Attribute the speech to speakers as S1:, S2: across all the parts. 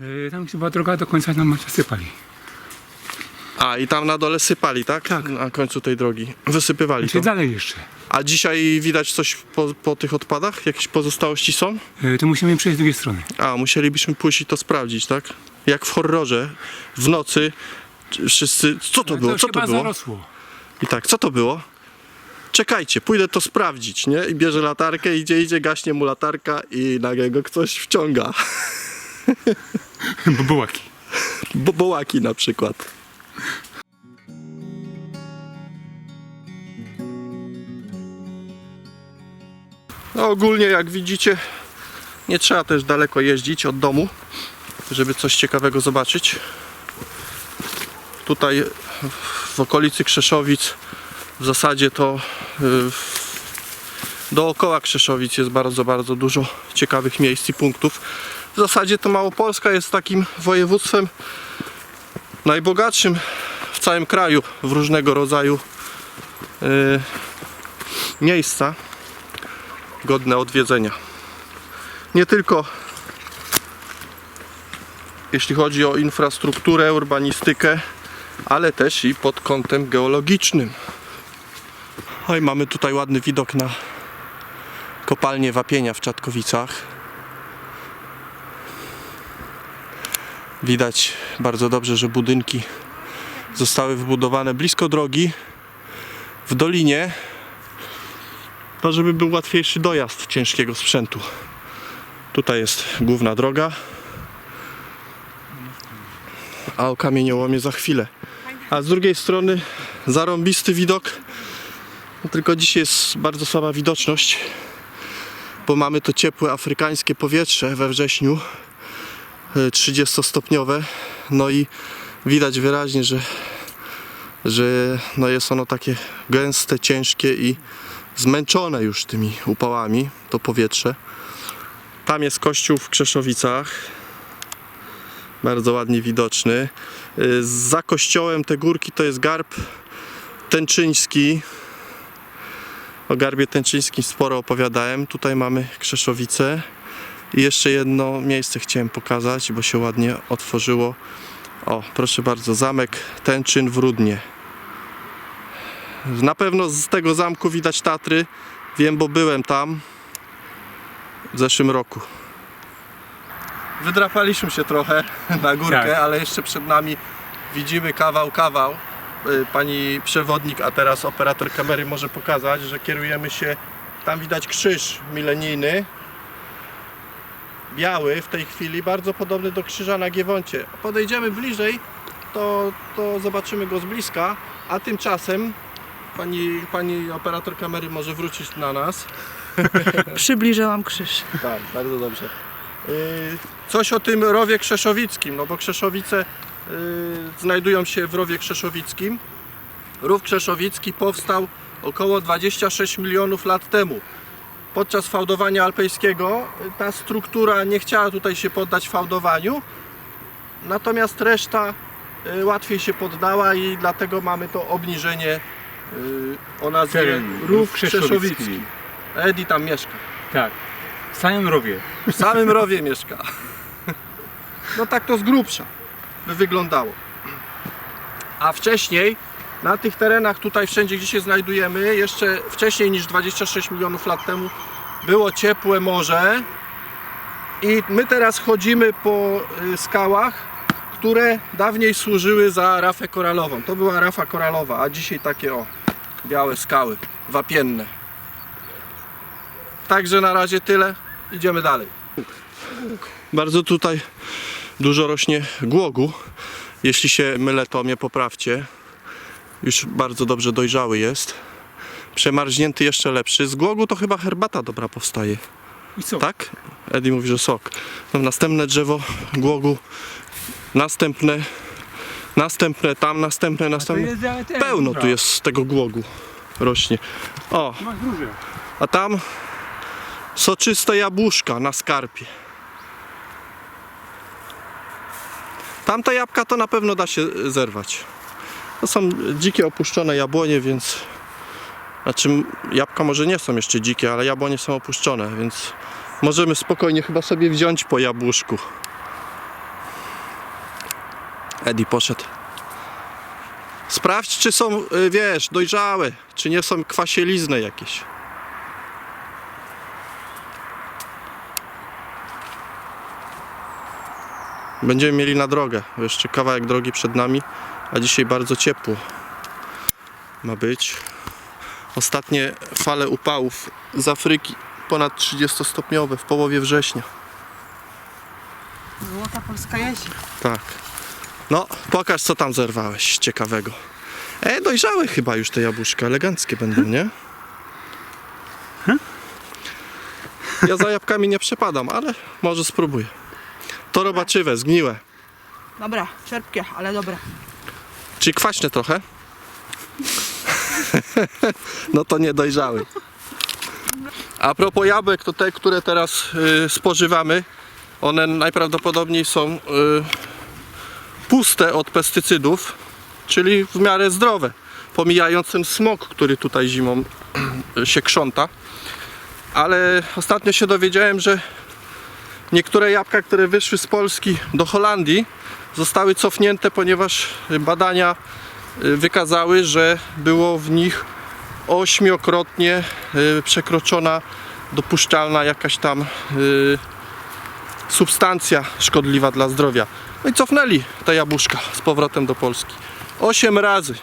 S1: E, Tam była droga do końca nam sypali.
S2: A, i tam na dole sypali, tak?
S1: Tak.
S2: Na końcu tej drogi. Wysypywali
S1: Czy
S2: to.
S1: dalej jeszcze?
S2: A dzisiaj widać coś po, po tych odpadach? Jakieś pozostałości są?
S1: E, To musimy przejść z drugiej strony.
S2: A, musielibyśmy pójść i to sprawdzić, tak? Jak w horrorze, w nocy, wszyscy... Co to było? Co to
S1: chyba
S2: było?
S1: zarosło.
S2: I tak, co to było? Czekajcie, pójdę to sprawdzić, nie? I bierze latarkę, idzie, idzie, gaśnie mu latarka i nagle go ktoś wciąga.
S1: Bo bułaki.
S2: Bobołaki na przykład. No ogólnie jak widzicie nie trzeba też daleko jeździć od domu, żeby coś ciekawego zobaczyć. Tutaj w okolicy Krzeszowic w zasadzie to y, dookoła Krzeszowic jest bardzo, bardzo dużo ciekawych miejsc i punktów. W zasadzie to Małopolska jest takim województwem najbogatszym w całym kraju w różnego rodzaju y, miejsca godne odwiedzenia. Nie tylko jeśli chodzi o infrastrukturę, urbanistykę, ale też i pod kątem geologicznym. Oj, mamy tutaj ładny widok na kopalnię wapienia w Czatkowicach. Widać bardzo dobrze, że budynki zostały wybudowane blisko drogi, w dolinie, to żeby był łatwiejszy dojazd ciężkiego sprzętu. Tutaj jest główna droga, a o kamieniołomie za chwilę. A z drugiej strony zarąbisty widok, no tylko dzisiaj jest bardzo słaba widoczność, bo mamy to ciepłe afrykańskie powietrze we wrześniu, 30-stopniowe. No i widać wyraźnie, że, że no jest ono takie gęste, ciężkie i zmęczone już tymi upałami, to powietrze. Tam jest kościół w Krzeszowicach. Bardzo ładnie widoczny. Za kościołem te górki to jest garb tęczyński. O garbie tęczyńskim sporo opowiadałem. Tutaj mamy Krzeszowice. I jeszcze jedno miejsce chciałem pokazać, bo się ładnie otworzyło. O, proszę bardzo, zamek Tęczyn w Rudnie. Na pewno z tego zamku widać Tatry. Wiem, bo byłem tam w zeszłym roku. Wydrapaliśmy się trochę na górkę,
S1: Tak.
S2: ale jeszcze przed nami widzimy kawał, kawał. Y, Pani przewodnik, a teraz operator kamery może pokazać, że kierujemy się. Tam widać krzyż milenijny, biały w tej chwili, bardzo podobny do krzyża na Giewoncie. Podejdziemy bliżej, to, to zobaczymy go z bliska, a tymczasem pani, pani operator kamery może wrócić na nas.
S3: Przybliżyłam krzyż.
S2: Tak, bardzo dobrze. Y, Coś o tym rowie krzeszowickim, no bo Krzeszowice y, znajdują się w rowie krzeszowickim. Rów krzeszowicki powstał około 26 milionów lat temu. Podczas fałdowania alpejskiego ta struktura nie chciała tutaj się poddać fałdowaniu, natomiast reszta y, łatwiej się poddała i dlatego mamy to obniżenie y, o nazwie
S1: Teren,
S2: Rów
S1: Rów
S2: Krzeszowicki.
S1: Krzeszowicki.
S2: Edi tam mieszka.
S1: Tak. W samym rowie.
S2: W samym rowie mieszka. No tak to z grubsza by wyglądało. A wcześniej na tych terenach tutaj wszędzie gdzie się znajdujemy, jeszcze wcześniej niż 26 milionów lat temu było ciepłe morze i my teraz chodzimy po y, skałach, które dawniej służyły za rafę koralową. To była rafa koralowa, a dzisiaj takie o białe skały wapienne. Także na razie tyle. Idziemy dalej. Bardzo tutaj dużo rośnie głogu. Jeśli się mylę, to mnie poprawcie. Już bardzo dobrze dojrzały jest. Przemarznięty jeszcze lepszy. Z głogu to chyba herbata dobra powstaje.
S1: I co?
S2: Tak? Eddie mówi, że sok. No, następne drzewo głogu. Następne. Następne tam, następne, następne. Pełno tu jest z tego głogu. Rośnie. O, a tam soczyste jabłuszka na skarpie. Tamte jabłka to na pewno da się zerwać. To są dzikie opuszczone jabłonie, więc znaczy jabłka może nie są jeszcze dzikie, ale jabłonie są opuszczone, więc możemy spokojnie chyba sobie wziąć po jabłuszku. Eddie poszedł. Sprawdź, czy są, y, wiesz, dojrzałe, czy nie są kwasielizny jakieś. Będziemy mieli na drogę. Jeszcze kawałek drogi przed nami, a dzisiaj bardzo ciepło ma być. Ostatnie fale upałów z Afryki ponad 30-stopniowe w połowie września.
S3: Złota polska jesień.
S2: Tak. No, pokaż co tam zerwałeś ciekawego. E, dojrzałe chyba już te jabłuszka, eleganckie będą, nie? Ja za jabłkami nie przepadam, ale może spróbuję. To robaczywe, zgniłe.
S3: Dobra, czerpkie, ale dobre.
S2: Czyli kwaśne trochę? no to nie dojrzały. A propos jabłek, to te, które teraz y, spożywamy, one najprawdopodobniej są y, puste od pestycydów, czyli w miarę zdrowe, pomijając ten smog, który tutaj zimą się krząta. Ale ostatnio się dowiedziałem, że niektóre jabłka, które wyszły z Polski do Holandii, zostały cofnięte, ponieważ badania y, wykazały, że było w nich ośmiokrotnie y, przekroczona dopuszczalna jakaś tam y, substancja szkodliwa dla zdrowia. No i cofnęli te jabłuszka z powrotem do Polski. Osiem razy.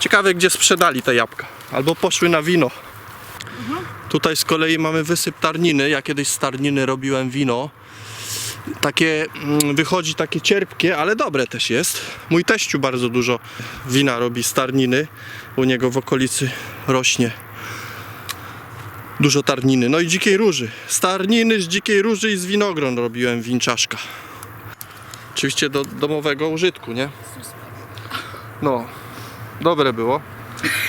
S2: Ciekawe gdzie sprzedali te jabłka. Albo poszły na wino. Tutaj z kolei mamy wysyp tarniny. Ja kiedyś z tarniny robiłem wino takie mm, wychodzi takie cierpkie, ale dobre też jest. Mój teściu bardzo dużo wina robi z tarniny. U niego w okolicy rośnie dużo tarniny. No i dzikiej róży. Z tarniny, z dzikiej róży i z winogron robiłem winczaszka. Oczywiście do domowego użytku, nie? No, dobre było,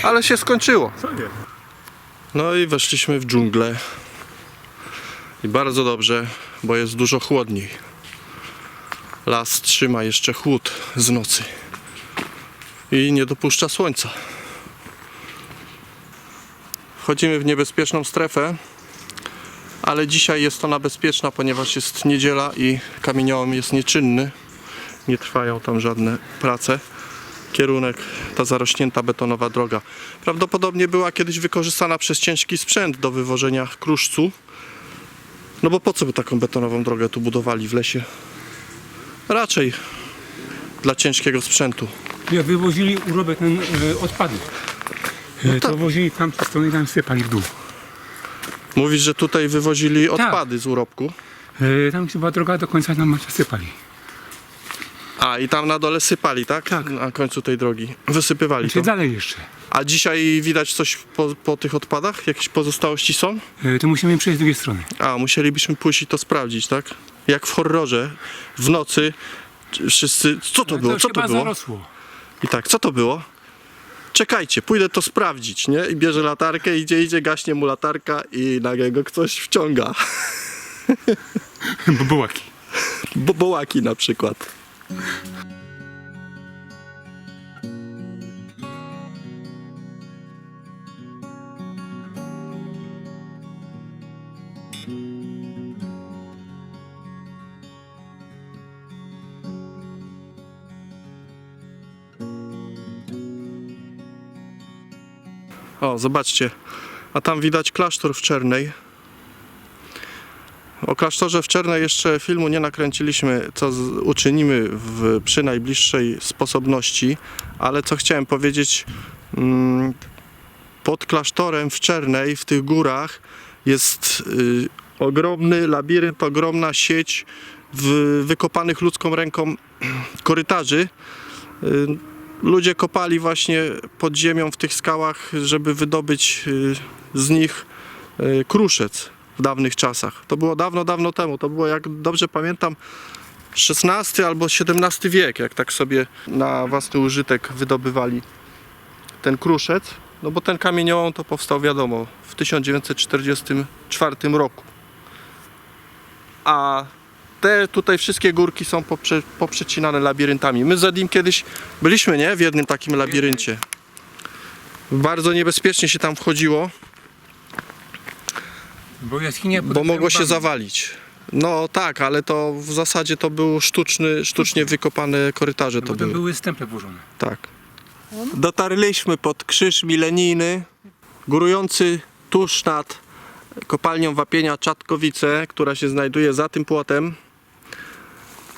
S2: ale się skończyło.
S1: Sobie.
S2: No i weszliśmy w dżunglę. I bardzo dobrze, bo jest dużo chłodniej. Las trzyma jeszcze chłód z nocy. I nie dopuszcza słońca. Wchodzimy w niebezpieczną strefę, ale dzisiaj jest ona bezpieczna, ponieważ jest niedziela i kamieniołom jest nieczynny. Nie trwają tam żadne prace kierunek, ta zarośnięta betonowa droga. Prawdopodobnie była kiedyś wykorzystana przez ciężki sprzęt do wywożenia kruszcu. No bo po co by taką betonową drogę tu budowali w lesie? Raczej dla ciężkiego sprzętu.
S1: Jak wywozili urobek ten e, odpady, e, to wozili tam przez stronę i tam sypali w dół.
S2: Mówisz, że tutaj wywozili odpady z urobku.
S1: E, tam chyba droga do końca nam sypali.
S2: A i tam na dole sypali, tak?
S1: Tak.
S2: Na końcu tej drogi. Wysypywali
S1: Czy
S2: to.
S1: dalej jeszcze?
S2: A dzisiaj widać coś po, po tych odpadach? Jakieś pozostałości są?
S1: E, to musimy przejść z drugiej strony.
S2: A, musielibyśmy pójść i to sprawdzić, tak? Jak w horrorze, w nocy, wszyscy, co to było, co to było?
S1: zarosło.
S2: I tak, co to było? Czekajcie, pójdę to sprawdzić, nie? I bierze latarkę, idzie, idzie, gaśnie mu latarka i nagle go ktoś wciąga.
S1: Bobołaki.
S2: Bobołaki na przykład. O, zobaczcie. A tam widać klasztor w Czernej. O klasztorze w Czernej jeszcze filmu nie nakręciliśmy, co z, uczynimy w, przy najbliższej sposobności, ale co chciałem powiedzieć, mm, pod klasztorem w Czernej, w tych górach, jest y, ogromny labirynt, ogromna sieć wykopanych ludzką ręką korytarzy. Y, ludzie kopali właśnie pod ziemią w tych skałach, żeby wydobyć y, z nich y, kruszec w dawnych czasach. To było dawno, dawno temu. To było, jak dobrze pamiętam, XVI albo XVII wiek, jak tak sobie na własny użytek wydobywali ten kruszec. No bo ten kamieniołom to powstał, wiadomo, w 1944 roku. A te tutaj wszystkie górki są poprze, poprzecinane labiryntami. My z Edim kiedyś byliśmy, nie? W jednym takim labiryncie. Bardzo niebezpiecznie się tam wchodziło,
S1: Bo jaskinia
S2: bo mogło się
S1: zawalić.
S2: zawalić. No tak, ale to w zasadzie to był sztuczny, sztucznie wykopane korytarze to
S1: Potem
S2: były.
S1: były stemple włożone.
S2: Tak. Dotarliśmy pod krzyż milenijny, górujący tuż nad kopalnią wapienia Czatkowice, która się znajduje za tym płotem.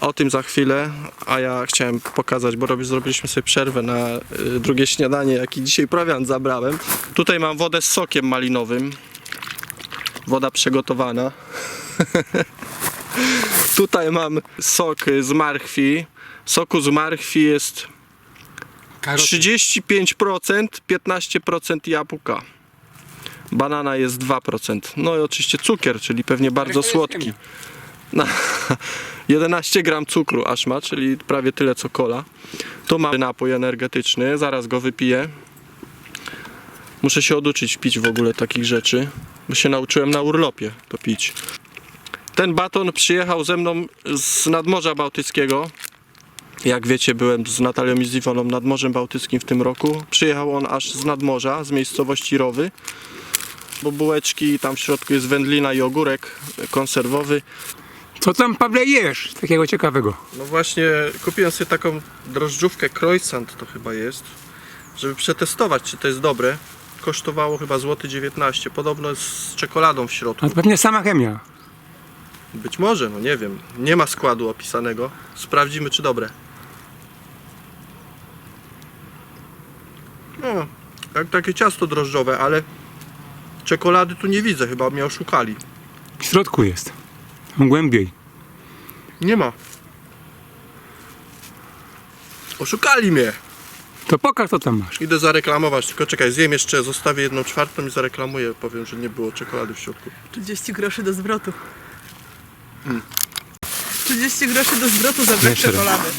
S2: O tym za chwilę, a ja chciałem pokazać, bo robi- zrobiliśmy sobie przerwę na y, drugie śniadanie, jaki dzisiaj prowiant zabrałem. Tutaj mam wodę z sokiem malinowym. Woda przygotowana. Tutaj mam sok z marchwi. Soku z marchwi jest
S1: Karoty.
S2: 35%, 15% jabłka. Banana jest 2%. No i oczywiście cukier, czyli pewnie bardzo słodki.
S1: chemia.
S2: Na 11 gram cukru aż ma, czyli prawie tyle co kola. Tu mam napój energetyczny, zaraz go wypiję. Muszę się oduczyć pić w ogóle takich rzeczy, bo się nauczyłem na urlopie to pić. Ten baton przyjechał ze mną z nadmorza bałtyckiego. Jak wiecie, byłem z Natalią i z Iwoną nad Morzem Bałtyckim w tym roku. Przyjechał on aż z nadmorza, z miejscowości Rowy. Bo bułeczki, tam w środku jest wędlina i ogórek konserwowy.
S1: Co tam, Pawle, jesz takiego ciekawego?
S2: No właśnie, kupiłem sobie taką drożdżówkę croissant to chyba jest, żeby przetestować, czy to jest dobre. Kosztowało chyba złoty 19, podobno jest z czekoladą w środku.
S1: A to pewnie sama chemia.
S2: Być może, no nie wiem. Nie ma składu opisanego. Sprawdzimy, czy dobre. No, jak takie ciasto drożdżowe, ale czekolady tu nie widzę, chyba mnie oszukali.
S1: W środku jest. Tam głębiej.
S2: Nie ma. Oszukali mnie.
S1: To pokaż, co tam masz.
S2: Idę zareklamować, tylko czekaj, zjem jeszcze, zostawię jedną czwartą i zareklamuję. Powiem, że nie było czekolady w środku.
S3: 30 groszy do zwrotu. 30 groszy do zwrotu za brak
S1: Jeszcze raz.
S3: czekolady.